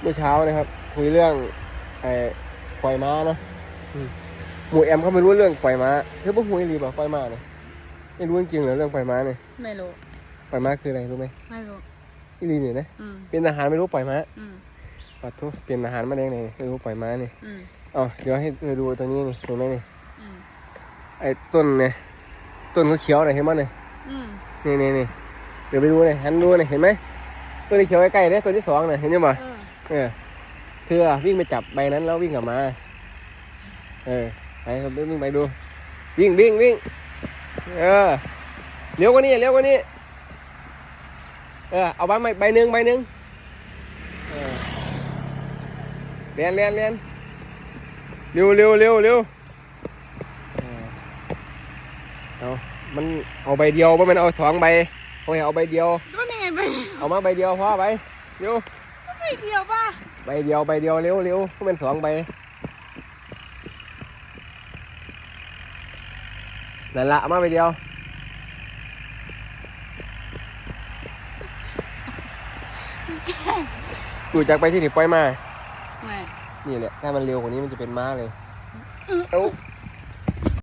เมื่อเช้านะครับ คุยเรื่องไอ้ปล่อยม้าเนาะอืมหมูแอมเขาไม่รู้เรื่องปล่อยม้าเธอพวกหูยรีบอะปล่อยม้าเนี่ยไม่รู้จริงๆเหรอเรื่องปล่อยม้าเนี่ยไม่รู้ปล่อยม้าคืออะไรรู้ไหมไม่รู้อีรีเนี่ยนะอืมเป็นอาหารไม่รู้ปล่อยม้าอืมปัดทุกเป็นอาหารมาได้ไงไม่รู้ปล่อยม้านี่อืมอ๋อเดี๋ยวให้เธอดูตัวนี้นี่เห็นไหมนี่อืมไอ้ต้นเนี่ยต้นเขาเขียวๆเนี่ยเห็นมั้ยเนี่ยอืมนี่นี่นี่เดี๋ยวไปดูเลยหันดูเลยเห็นไหมตัวที่เขียวใกล้ๆเนี่ยตัวที่สองเนี่ยเห็นยังปะ เออเออเธอวิ่งไปจับใบนั้นแล้ววิ่งกลับมา เออไปครับวิ่งไปดู วิ่งวิ่งวิ่งเออเลี้ยวกว่านี้เลี้ยวกว่านี้ เออเอาใบใหม่ใบหนึ่งใบหนึ่งเออเรียนเรียนเรียนเร็วเร็วเร็วเร็วเออเอามันเอาใบเดียวว่ามันเอาสองใบเขาให้เอาใบเดียว ก็นี่ไงไป เอามาใบเดียวพอไปเร็วไม่ เกี่ยวป่ะใบเดียวใบเดียวเร็วเร็วก็เป็นสองใบนั่นละเอามาใบเดียวกูจากไปที่นี่ปล่อยมา ไม่ นี่แหละถ้ามันเร็วกว่านี้มันจะเป็นม้าเลยอืมเอ้า